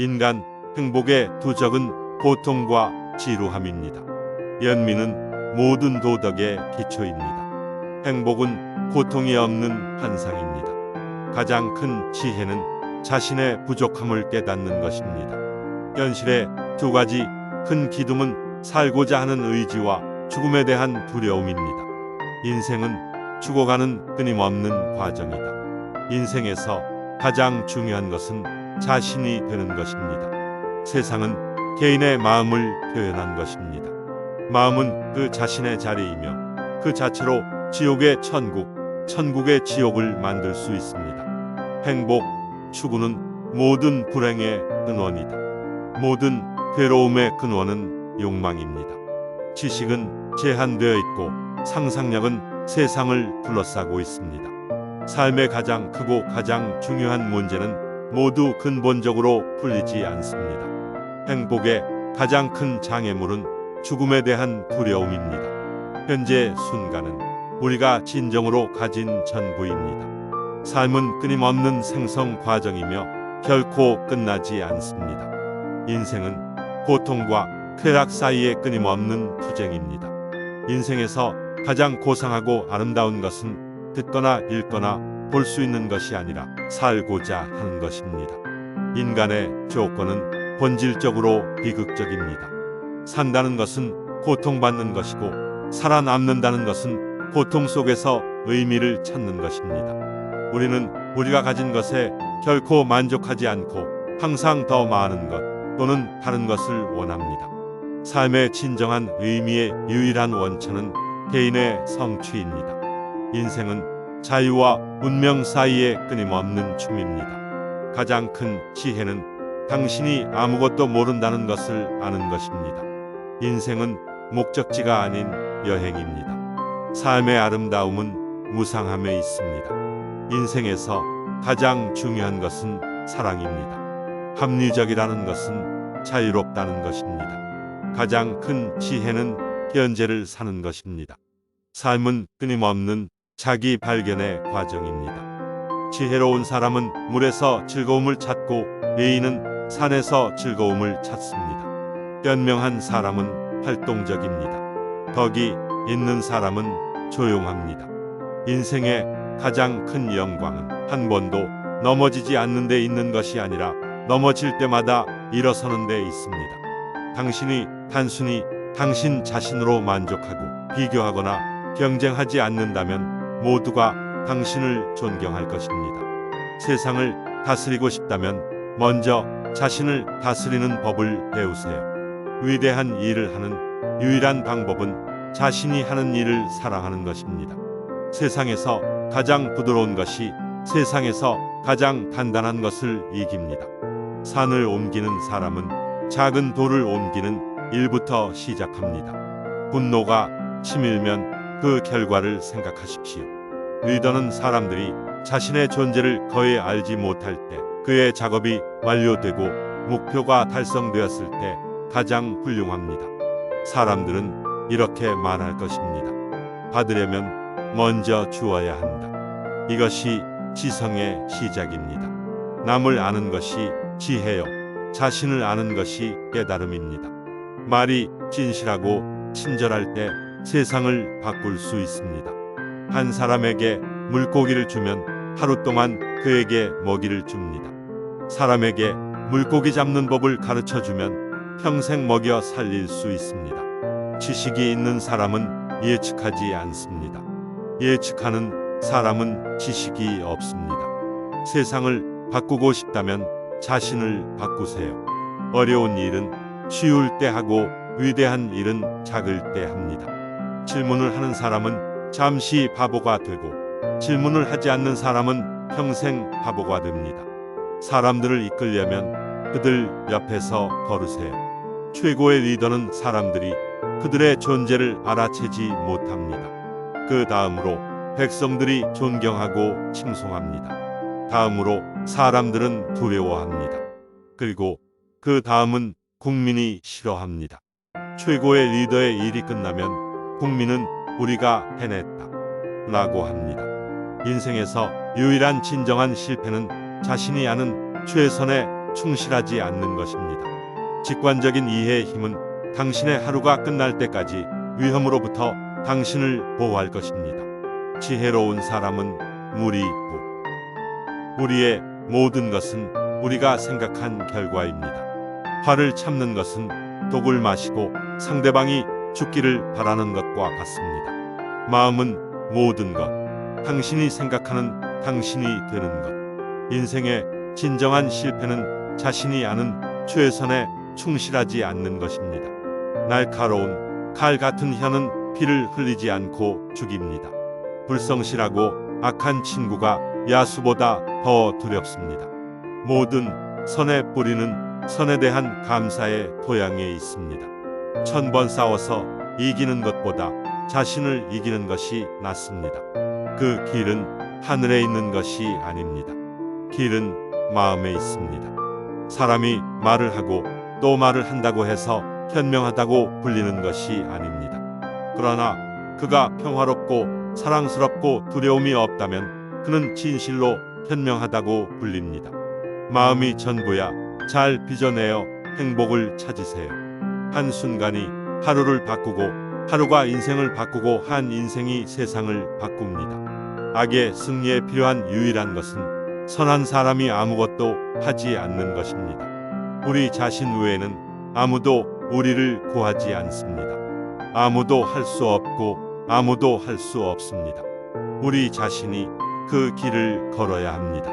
인간 행복의 두 적은 고통과 지루함입니다. 연민은 모든 도덕의 기초입니다. 행복은 고통이 없는 환상입니다. 가장 큰 지혜는 자신의 부족함을 깨닫는 것입니다. 현실의 두 가지 큰 기둥은 살고자 하는 의지와 죽음에 대한 두려움입니다. 인생은 죽어가는 끊임없는 과정이다. 인생에서 가장 중요한 것은 자신이 되는 것입니다. 세상은 개인의 마음을 표현한 것입니다. 마음은 그 자신의 자리이며 그 자체로 지옥의 천국, 천국의 지옥을 만들 수 있습니다. 행복, 추구는 모든 불행의 근원이다. 모든 괴로움의 근원은 욕망입니다. 지식은 제한되어 있고 상상력은 세상을 둘러싸고 있습니다. 삶의 가장 크고 가장 중요한 문제는 모두 근본적으로 풀리지 않습니다. 행복의 가장 큰 장애물은 죽음에 대한 두려움입니다. 현재 순간은 우리가 진정으로 가진 전부입니다. 삶은 끊임없는 생성 과정이며 결코 끝나지 않습니다. 인생은 고통과 쾌락 사이의 끊임없는 투쟁입니다. 인생에서 가장 고상하고 아름다운 것은 듣거나 읽거나 볼 수 있는 것이 아니라 살고자 하는 것입니다. 인간의 조건은 본질적으로 비극적입니다. 산다는 것은 고통받는 것이고 살아남는다는 것은 고통 속에서 의미를 찾는 것입니다. 우리는 우리가 가진 것에 결코 만족하지 않고 항상 더 많은 것 또는 다른 것을 원합니다. 삶의 진정한 의미의 유일한 원천은 개인의 성취입니다. 인생은 자유와 운명 사이의 끊임없는 춤입니다. 가장 큰 지혜는 당신이 아무것도 모른다는 것을 아는 것입니다. 인생은 목적지가 아닌 여행입니다. 삶의 아름다움은 무상함에 있습니다. 인생에서 가장 중요한 것은 사랑입니다. 합리적이라는 것은 자유롭다는 것입니다. 가장 큰 지혜는 현재를 사는 것입니다. 삶은 끊임없는 자기 발견의 과정입니다. 지혜로운 사람은 물에서 즐거움을 찾고 예인은 산에서 즐거움을 찾습니다. 현명한 사람은 활동적입니다. 덕이 있는 사람은 조용합니다. 인생의 가장 큰 영광은 한 번도 넘어지지 않는 데 있는 것이 아니라 넘어질 때마다 일어서는 데 있습니다. 당신이 단순히 당신 자신으로 만족하고 비교하거나 경쟁하지 않는다면 모두가 당신을 존경할 것입니다. 세상을 다스리고 싶다면 먼저 자신을 다스리는 법을 배우세요. 위대한 일을 하는 유일한 방법은 자신이 하는 일을 사랑하는 것입니다. 세상에서 가장 부드러운 것이 세상에서 가장 단단한 것을 이깁니다. 산을 옮기는 사람은 작은 돌을 옮기는 일부터 시작합니다. 분노가 치밀면 그 결과를 생각하십시오. 리더는 사람들이 자신의 존재를 거의 알지 못할 때 그의 작업이 완료되고 목표가 달성되었을 때 가장 훌륭합니다. 사람들은 이렇게 말할 것입니다. 받으려면 먼저 주어야 한다. 이것이 지성의 시작입니다. 남을 아는 것이 지혜요. 자신을 아는 것이 깨달음입니다. 말이 진실하고 친절할 때 세상을 바꿀 수 있습니다. 한 사람에게 물고기를 주면 하루 동안 그에게 먹이를 줍니다. 사람에게 물고기 잡는 법을 가르쳐 주면 평생 먹여 살릴 수 있습니다. 지식이 있는 사람은 예측하지 않습니다. 예측하는 사람은 지식이 없습니다. 세상을 바꾸고 싶다면 자신을 바꾸세요. 어려운 일은 쉬울 때 하고 위대한 일은 작을 때 합니다. 질문을 하는 사람은 잠시 바보가 되고 질문을 하지 않는 사람은 평생 바보가 됩니다. 사람들을 이끌려면 그들 옆에서 걸으세요. 최고의 리더는 사람들이 그들의 존재를 알아채지 못합니다. 그 다음으로 백성들이 존경하고 칭송합니다. 다음으로 사람들은 두려워합니다. 그리고 그 다음은 국민이 싫어합니다. 최고의 리더의 일이 끝나면 국민은 우리가 해냈다. 라고 합니다. 인생에서 유일한 진정한 실패는 자신이 아는 최선의 충실하지 않는 것입니다. 직관적인 이해의 힘은 당신의 하루가 끝날 때까지 위험으로부터 당신을 보호할 것입니다. 지혜로운 사람은 무리부. 우리의 모든 것은 우리가 생각한 결과입니다. 화를 참는 것은 독을 마시고 상대방이 죽기를 바라는 것과 같습니다. 마음은 모든 것, 당신이 생각하는 당신이 되는 것. 인생의 진정한 실패는 자신이 아는 최선에 충실하지 않는 것입니다. 날카로운 칼 같은 혀는 피를 흘리지 않고 죽입니다. 불성실하고 악한 친구가 야수보다 더 두렵습니다. 모든 선의 뿌리는 선에 대한 감사의 토양에 있습니다. 천 번 싸워서 이기는 것보다 자신을 이기는 것이 낫습니다. 그 길은 하늘에 있는 것이 아닙니다. 길은 마음에 있습니다. 사람이 말을 하고 또 말을 한다고 해서 현명하다고 불리는 것이 아닙니다. 그러나 그가 평화롭고 사랑스럽고 두려움이 없다면 그는 진실로 현명하다고 불립니다. 마음이 전부야 잘 빚어내어 행복을 찾으세요. 한순간이 하루를 바꾸고 하루가 인생을 바꾸고 한 인생이 세상을 바꿉니다. 악의 승리에 필요한 유일한 것은 선한 사람이 아무것도 하지 않는 것입니다. 우리 자신 외에는 아무도 우리를 구하지 않습니다. 아무도 할 수 없고 아무도 할 수 없습니다. 우리 자신이 그 길을 걸어야 합니다.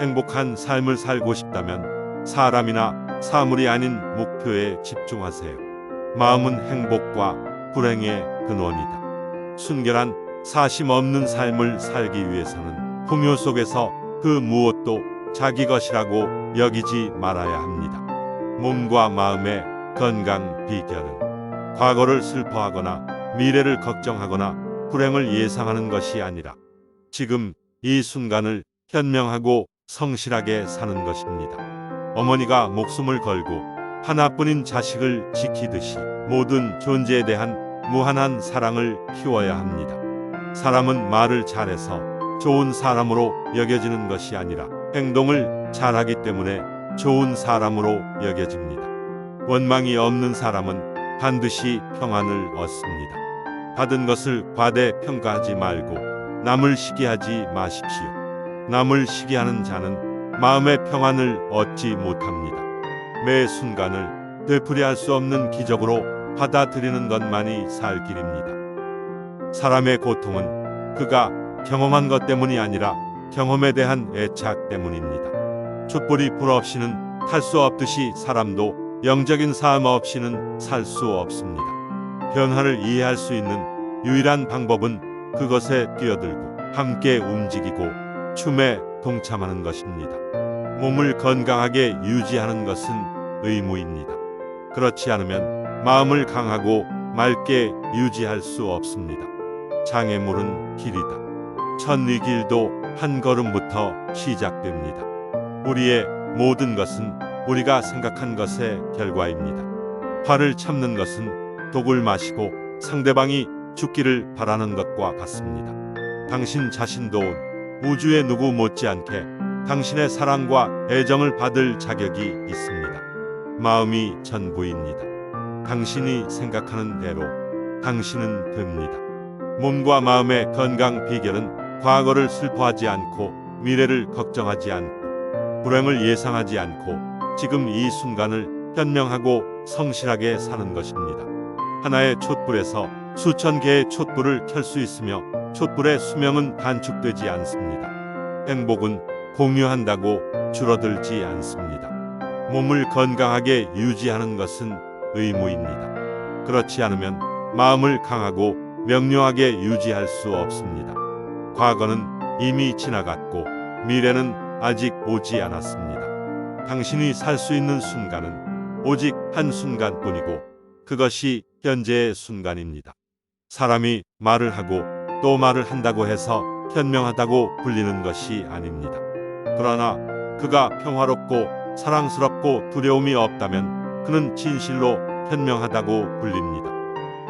행복한 삶을 살고 싶다면 사람이나 사물이 아닌 목표에 집중하세요. 마음은 행복과 불행의 근원이다. 순결한 사심 없는 삶을 살기 위해서는 풍요 속에서 그 무엇도 자기 것이라고 여기지 말아야 합니다. 몸과 마음의 건강 비결은 과거를 슬퍼하거나 미래를 걱정하거나 불행을 예상하는 것이 아니라 지금 이 순간을 현명하고 성실하게 사는 것입니다. 어머니가 목숨을 걸고 하나뿐인 자식을 지키듯이 모든 존재에 대한 무한한 사랑을 키워야 합니다. 사람은 말을 잘해서 좋은 사람으로 여겨지는 것이 아니라 행동을 잘하기 때문에 좋은 사람으로 여겨집니다. 원망이 없는 사람은 반드시 평안을 얻습니다. 받은 것을 과대 평가하지 말고 남을 시기하지 마십시오. 남을 시기하는 자는 마음의 평안을 얻지 못합니다. 매 순간을 되풀이할 수 없는 기적으로 받아들이는 것만이 살 길입니다. 사람의 고통은 그가 경험한 것 때문이 아니라 경험에 대한 애착 때문입니다. 촛불이 불 없이는 탈 수 없듯이 사람도 영적인 삶 없이는 살 수 없습니다. 변화를 이해할 수 있는 유일한 방법은 그것에 뛰어들고 함께 움직이고 춤에 동참하는 것입니다. 몸을 건강하게 유지하는 것은 의무입니다. 그렇지 않으면 마음을 강하고 맑게 유지할 수 없습니다. 장애물은 길이다. 천리 길도 한 걸음부터 시작됩니다. 우리의 모든 것은 우리가 생각한 것의 결과입니다. 화를 참는 것은 독을 마시고 상대방이 죽기를 바라는 것과 같습니다. 당신 자신도 우주의 누구 못지않게 당신의 사랑과 애정을 받을 자격이 있습니다. 마음이 전부입니다. 당신이 생각하는 대로 당신은 됩니다. 몸과 마음의 건강 비결은 과거를 슬퍼하지 않고 미래를 걱정하지 않고 불행을 예상하지 않고 지금 이 순간을 현명하고 성실하게 사는 것입니다. 하나의 촛불에서 수천 개의 촛불을 켤 수 있으며 촛불의 수명은 단축되지 않습니다. 행복은 공유한다고 줄어들지 않습니다. 몸을 건강하게 유지하는 것은 의무입니다. 그렇지 않으면 마음을 강하고 명료하게 유지할 수 없습니다. 과거는 이미 지나갔고 미래는 아직 오지 않았습니다. 당신이 살 수 있는 순간은 오직 한 순간뿐이고 그것이 현재의 순간입니다. 사람이 말을 하고 또 말을 한다고 해서 현명하다고 불리는 것이 아닙니다. 그러나 그가 평화롭고 사랑스럽고 두려움이 없다면 그는 진실로 현명하다고 불립니다.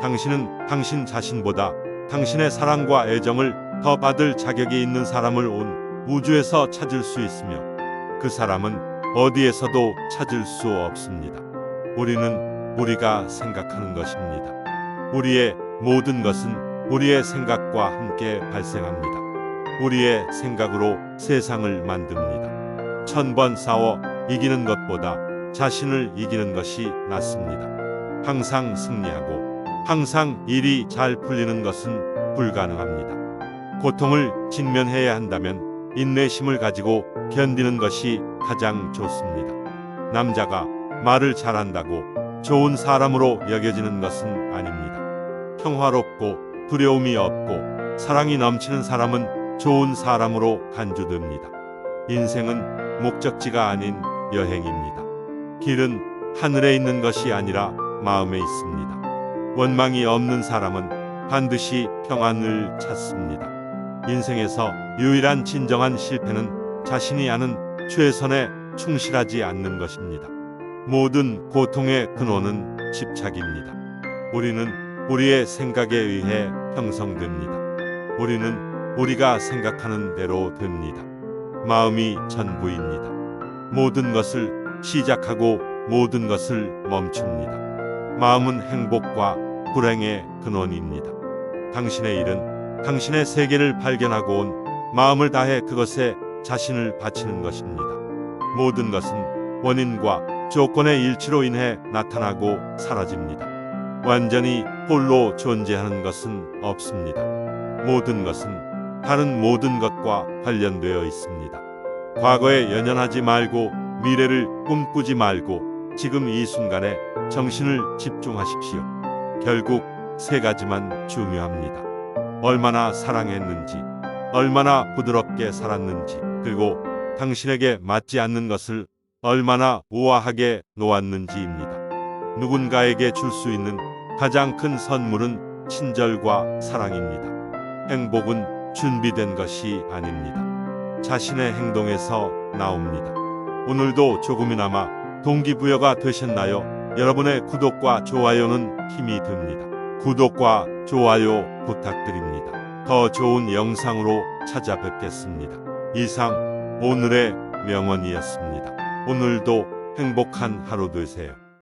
당신은 당신 자신보다 당신의 사랑과 애정을 더 받을 자격이 있는 사람을 온 우주에서 찾을 수 있으며 그 사람은 어디에서도 찾을 수 없습니다. 우리는 우리가 생각하는 것입니다. 우리의 모든 것은 우리의 생각과 함께 발생합니다. 우리의 생각으로 세상을 만듭니다. 천번 싸워 이기는 것보다 자신을 이기는 것이 낫습니다. 항상 승리하고 항상 일이 잘 풀리는 것은 불가능합니다. 고통을 직면해야 한다면 인내심을 가지고 견디는 것이 가장 좋습니다. 남자가 말을 잘한다고 좋은 사람으로 여겨지는 것은 아닙니다. 평화롭고 두려움이 없고 사랑이 넘치는 사람은 좋은 사람으로 간주됩니다. 인생은 목적지가 아닌 여행입니다. 길은 하늘에 있는 것이 아니라 마음에 있습니다. 원망이 없는 사람은 반드시 평안을 찾습니다. 인생에서 유일한 진정한 실패는 자신이 아는 최선에 충실하지 않는 것입니다. 모든 고통의 근원은 집착입니다. 우리는 우리의 생각에 의해 형성됩니다. 우리는 우리가 생각하는 대로 됩니다. 마음이 전부입니다. 모든 것을 시작하고 모든 것을 멈춥니다. 마음은 행복과 불행의 근원입니다. 당신의 일은 당신의 세계를 발견하고 온 마음을 다해 그것에 자신을 바치는 것입니다. 모든 것은 원인과 조건의 일치로 인해 나타나고 사라집니다. 완전히 홀로 존재하는 것은 없습니다. 모든 것은 다른 모든 것과 관련되어 있습니다. 과거에 연연하지 말고 미래를 꿈꾸지 말고 지금 이 순간에 정신을 집중하십시오. 결국 세 가지만 중요합니다. 얼마나 사랑했는지, 얼마나 부드럽게 살았는지, 그리고 당신에게 맞지 않는 것을 얼마나 우아하게 놓았는지입니다. 누군가에게 줄 수 있는 가장 큰 선물은 친절과 사랑입니다. 행복은 준비된 것이 아닙니다. 자신의 행동에서 나옵니다. 오늘도 조금이나마 동기부여가 되셨나요? 여러분의 구독과 좋아요는 힘이 됩니다. 구독과 좋아요 부탁드립니다. 더 좋은 영상으로 찾아뵙겠습니다. 이상 오늘의 명언이었습니다. 오늘도 행복한 하루 되세요.